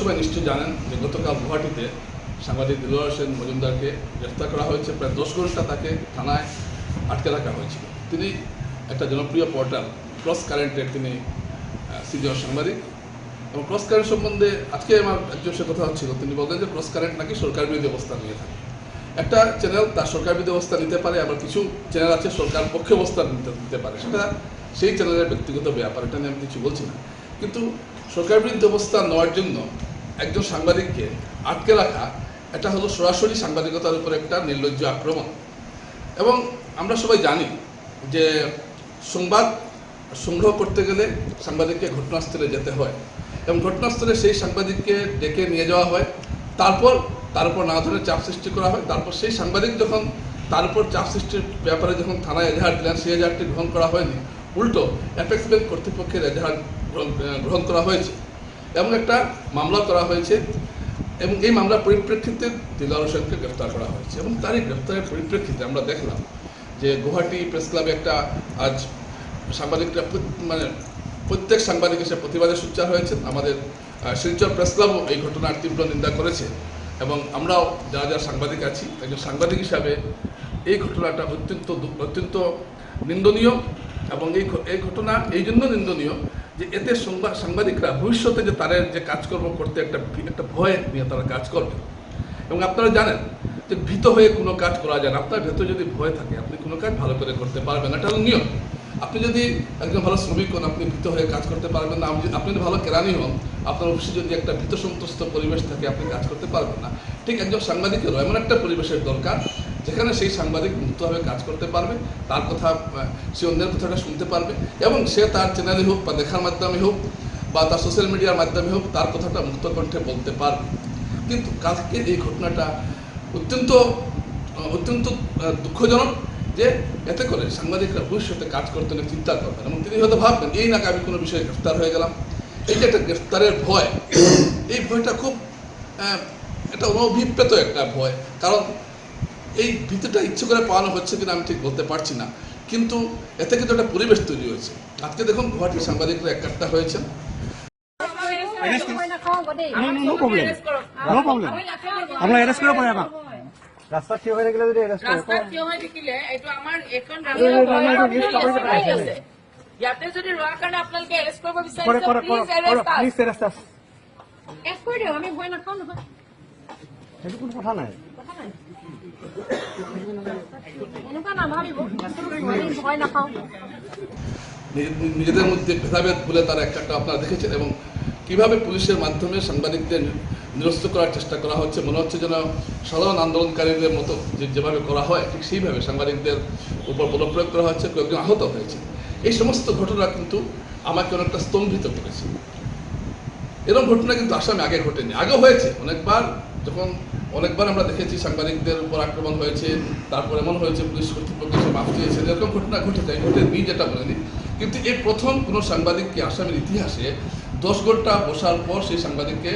সবাই নিশ্চয়ই জানেন যে গতকাল গুয়াহাটিতে সাংবাদিক দিলওয়ার হোসেন মজুমদারকে গ্রেফতার করা হয়েছে। প্রায় দশ ঘণ্টা তাকে থানায় আটকে রাখা হয়েছিল। তিনি একটা জনপ্রিয় পোর্টাল, ক্রস কারেন্টের তিনি সিনিয়র সাংবাদিক। এবং ক্রস কারেন্ট সম্বন্ধে আজকে আমার একজন সে কথা হচ্ছিল। তিনি বললেন যে ক্রস কারেন্ট নাকি সরকার বিরোধী অবস্থান নিয়ে থাকে। একটা চ্যানেল তার সরকার বিরোধী অবস্থান নিতে পারে, আবার কিছু চ্যানেল আছে সরকার পক্ষে অবস্থান নিতে নিতে পারে। সেটা সেই চ্যানেলের ব্যক্তিগত ব্যাপার, এটা নিয়ে আমি কিছু বলছি না। কিন্তু সরকার বিরুদ্ধে অবস্থান নেওয়ার জন্য একজন সাংবাদিককে আটকে রাখা, এটা হলো সরাসরি সাংবাদিকতার উপর একটা নির্লজ্জ আক্রমণ। এবং আমরা সবাই জানি যে সংবাদ সংগ্রহ করতে গেলে সাংবাদিককে ঘটনাস্থলে যেতে হয়। এবং ঘটনাস্থলে সেই সাংবাদিককে ডেকে নিয়ে যাওয়া হয়। তারপর, তার উপর নানা ধরনের চাপ সৃষ্টি করা হয়। তারপর সেই সাংবাদিক যখন তার উপর চাপ সৃষ্টির ব্যাপারে যখন থানায় এজাহার দিলেন, সেই এজাহারটি গ্রহণ করা হয়নি। উল্টো অ্যাপেক্স ব্যাংক কর্তৃপক্ষের এজাহার গ্রহণ- করা হয়েছে। এমন একটা মামলা করা হয়েছে এবং এই মামলার পরিপ্রেক্ষিতে দিলার হোসেনকে গ্রেফতার করা হয়েছে এবং তারই গ্রেফতারের পরিপ্রেক্ষিতে আমরা দেখলাম যে গুয়াহাটি প্রেস ক্লাবে একটা আজ সাংবাদিকরা মানে প্রত্যেক সাংবাদিক এসে প্রতিবাদে সোচ্চার হয়েছে। আমাদের শিলচর প্রেস ক্লাবও এই ঘটনার তীব্র নিন্দা করেছে এবং আমরাও যারা যারা সাংবাদিক আছি, একজন সাংবাদিক হিসাবে এই ঘটনাটা অত্যন্ত অত্যন্ত নিন্দনীয় এবং এই এই ঘটনা এই জন্য নিন্দনীয় যে এতে সংবাদ সাংবাদিকরা ভবিষ্যতে যে তাদের যে কাজকর্ম করতে একটা একটা ভয় নিয়ে তারা কাজ করবে। এবং আপনারা জানেন যে ভীত হয়ে কোনো কাজ করা যায় না। আপনার ভেতরে যদি ভয় থাকে, আপনি কোনো কাজ ভালো করে করতে পারবেন এটা নিয়ম। আপনি যদি একজন ভালো শ্রমিক হন, আপনি ভীত হয়ে কাজ করতে পারবেন না। আপনি যদি ভালো কেরানি হন, আপনার অফিসে যদি একটা ভীত সন্তুষ্ট পরিবেশ থাকে, আপনি কাজ করতে পারবেন না। ঠিক একজন সাংবাদিকেরও এমন একটা পরিবেশের দরকার যেখানে সেই সাংবাদিক মুক্তভাবে কাজ করতে পারবে, তার কথা সে অন্যের কথাটা শুনতে পারবে, এবং সে তার চ্যানেলে হোক বা দেখার মাধ্যমে হোক বা তার সোশ্যাল মিডিয়ার মাধ্যমে হোক, তার কথাটা মুক্ত কণ্ঠে বলতে পারবে। কিন্তু কালকে এই ঘটনাটা অত্যন্ত অত্যন্ত দুঃখজনক যে এতে করে সাংবাদিকরা ভবিষ্যতে কাজ করতে হলে চিন্তা করবেন, এবং তিনি হয়তো ভাববেন, এই নাকি আমি কোনো বিষয়ে গ্রেফতার হয়ে গেলাম। এই যে একটা গ্রেফতারের ভয়, এই ভয়টা খুব একটা অনভিপ্রেত একটা ভয়। কারণ এই ভীতিটা ইচ্ছে করে পাওয়ানো হচ্ছে কিনা আমি ঠিক বলতে পারছি না। কিন্তু এতে কিন্তু একটা পরিবেশ তৈরি হয়েছে। আজকে দেখুন গুয়াহাটির সাংবাদিকরা একটা হয়েছেন। No, no, no problem. No problem. আপোনাক এৰেষ্ট কৰিব পাৰে আমাক ৰাস্তাত থিয় হৈ থাকিলে যদি এৰেষ্ট কৰে থিয় হৈ থাকিলে এইটো আমাৰ এইখন এইটো- এইটো- এইটো list ৰাস্তা কাগজ এটা আছে। আছে ইয়াতে যদি ৰোৱাৰ কাৰণে আপোনালোকে এৰেষ্ট কৰিব বিচাৰিছে কৰক কৰক প্লিজ এৰেষ্ট প্লিজ এৰেষ্ট আছ এৰেষ্ট কৰি দিয়ক আমি ভয় নাখাওঁ নহয় সেইটো কোনো কথা নাই। নিজেদের মধ্যে ভেদাভেদ বলে তারা একটা আপনারা দেখেছেন এবং কীভাবে পুলিশের মাধ্যমে সাংবাদিকদের নিরস্ত করার চেষ্টা করা হচ্ছে, মনে হচ্ছে যেন সাধারণ আন্দোলনকারীদের মতো যেভাবে করা হয়, ঠিক সেইভাবে সাংবাদিকদের উপর বলপ্রয়োগ করা হচ্ছে, কয়েকজন আহত হয়েছে। এই সমস্ত ঘটনা কিন্তু আমাকে অনেকটা স্তম্ভিত করেছে। এরকম ঘটনা কিন্তু আসামে আগে ঘটেনি। আগে হয়েছে। অনেকবার যখন অনেকবার আমরা দেখেছি সাংবাদিকদের উপর আক্রমণ হয়েছে, তারপর এমন হয়েছে পুলিশ কর্তৃপক্ষ মাফ চেয়েছে এরকম ঘটনা ঘটে যায় ঘটে ঘটেনি যেটা বলেনি। কিন্তু এই প্রথম কোনো সাংবাদিককে আসামের ইতিহাসে দশ ঘণ্টা বসার পর সেই সাংবাদিককে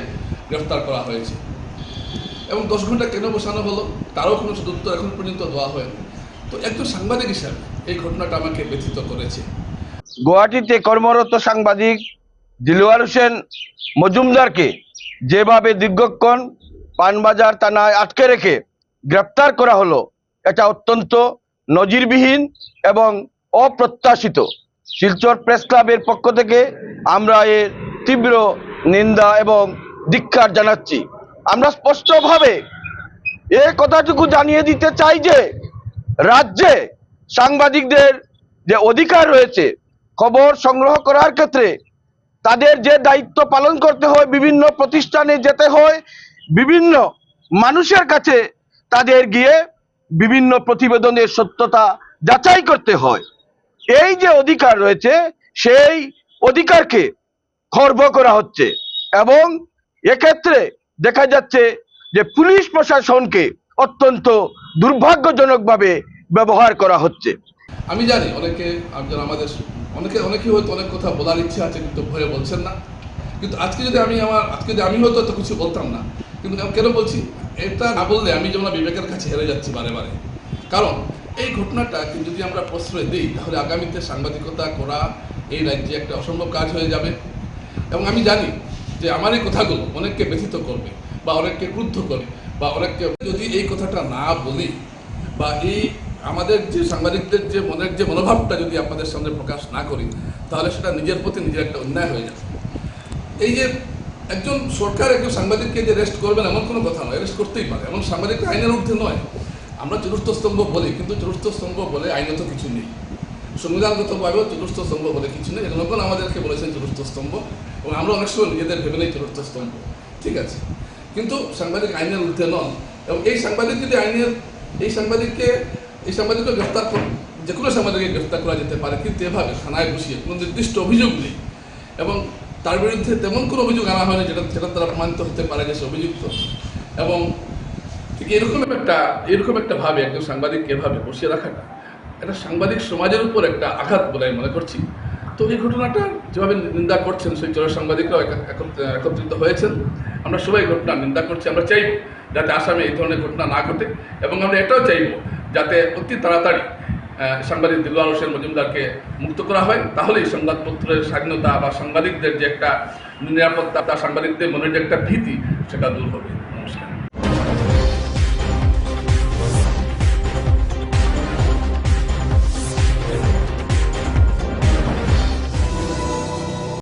গ্রেফতার করা হয়েছে। এবং দশ ঘণ্টা কেন বসানো হলো, তারও কোনো উত্তর এখন পর্যন্ত দেওয়া হয়নি। তো একজন সাংবাদিক হিসাবে এই ঘটনাটা আমাকে ব্যথিত করেছে। গুয়াহাটিতে কর্মরত সাংবাদিক দিলওয়ার হোসেন মজুমদারকে যেভাবে দীর্ঘক্ষণ পানবাজার থানায় আটকে রেখে গ্রেপ্তার করা হলো। এটা অত্যন্ত নজিরবিহীন এবং অপ্রত্যাশিত। শিলচর প্রেস ক্লাবের পক্ষ থেকে আমরা এর তীব্র নিন্দা এবং ধিক্কার জানাচ্ছি। আমরা স্পষ্টভাবে এই কথাটুকু জানিয়ে দিতে চাই যে, রাজ্যে সাংবাদিকদের যে অধিকার রয়েছে, খবর সংগ্রহ করার ক্ষেত্রে তাদের যে দায়িত্ব পালন করতে হয়, বিভিন্ন প্রতিষ্ঠানে যেতে হয় বিভিন্ন মানুষের কাছে তাদের গিয়ে বিভিন্ন প্রতিবেদনের সত্যতা যাচাই করতে হয়। এই যে অধিকার রয়েছে, সেই অধিকারকে খর্ব করা হচ্ছে এবং এক্ষেত্রে দেখা যাচ্ছে যে পুলিশ প্রশাসনকে অত্যন্ত দুর্ভাগ্যজনকভাবে ব্যবহার করা হচ্ছে। আমি জানি অনেকে একজন আমাদের অনেকে, অনেকেই হয়তো অনেক কথা বলার ইচ্ছা আছে কিন্তু ভয়ে বলছেন না। কিন্তু আজকে যদি আমি আমার, আজকে যদি আমি হয়তো কিছু বলতাম না কিন্তু কেন বলছি? এটা না বললে আমি যেমন বিবেকের কাছে হেরে যাচ্ছি বারে বারে। কারণ এই ঘটনাটা যদি আমরা প্রশ্রয় দিই, তাহলে আগামীতে সাংবাদিকতা করা এই রাজ্যে একটা অসম্ভব কাজ হয়ে যাবে। এবং আমি জানি যে আমার এই কথাগুলো অনেককে ব্যথিত করবে বা অনেককে ক্রুদ্ধ করবে বা অনেককে যদি এই কথাটা না বলি বা এই আমাদের যে সাংবাদিকদের যে মনের যে মনোভাবটা যদি আপনাদের সামনে প্রকাশ না করি, তাহলে সেটা নিজের প্রতি নিজের একটা অন্যায় হয়ে যাবে। এই যে একজন সরকার, একজন সাংবাদিককে যে রেস্ট করবেন এমন কোনো কথা নয়। রেস্ট করতেই পারে। এমন সাংবাদিক আইনের ঊর্ধ্বে নয়। আমরা চতুর্থ স্তম্ভ বলি, কিন্তু চতুর্থ স্তম্ভ বলে আইনত কিছু নেই। সংবিধানগতভাবেও চতুর্থ স্তম্ভ বলে কিছু নেই। জনগণ আমাদেরকে বলেছেন চতুর্থ স্তম্ভ এবং আমরা অনেক সময় নিজেদের ভেবে নেই চতুর্থ স্তম্ভ। ঠিক আছে? কিন্তু সাংবাদিক আইনের ঊর্ধ্বে নন এবং এই সাংবাদিক যদি আইনের, এই সাংবাদিককে এই সাংবাদিককে গ্রেফতার যে কোনো সাংবাদিককে গ্রেফতার করা যেতে পারে, কিন্তু এভাবে থানায় বসিয়ে কোনো নির্দিষ্ট অভিযোগ নেই। এবং তার বিরুদ্ধে তেমন কোনো অভিযোগ আনা হয়নি যেটা সেটা তারা প্রমাণিত হতে পারে যে সে অভিযুক্ত। এবং ঠিক এরকম একটা এরকম একটা ভাবে একজন সাংবাদিককে এভাবে বসিয়ে রাখাটা একটা সাংবাদিক সমাজের উপর একটা আঘাত বলে আমি মনে করছি। তো এই ঘটনাটা যেভাবে নিন্দা করছেন সেই চোর সাংবাদিকরাও এক- একত্রিত হয়েছেন। আমরা সবাই ঘটনা নিন্দা করছি। আমরা চাইব যাতে আসামে এই ধরনের ঘটনা না ঘটে। এবং আমরা এটাও চাইব যাতে অতি তাড়াতাড়ি সাংবাদিক দিলওয়ার হোসেন মজুমদারকে মুক্ত করা হয়, তাহলেই সংবাদপত্রের স্বাধীনতা বা সাংবাদিকদের যে একটা নিরাপত্তা, সাংবাদিকদের মনের যে একটা ভীতি, সেটা দূর হবে।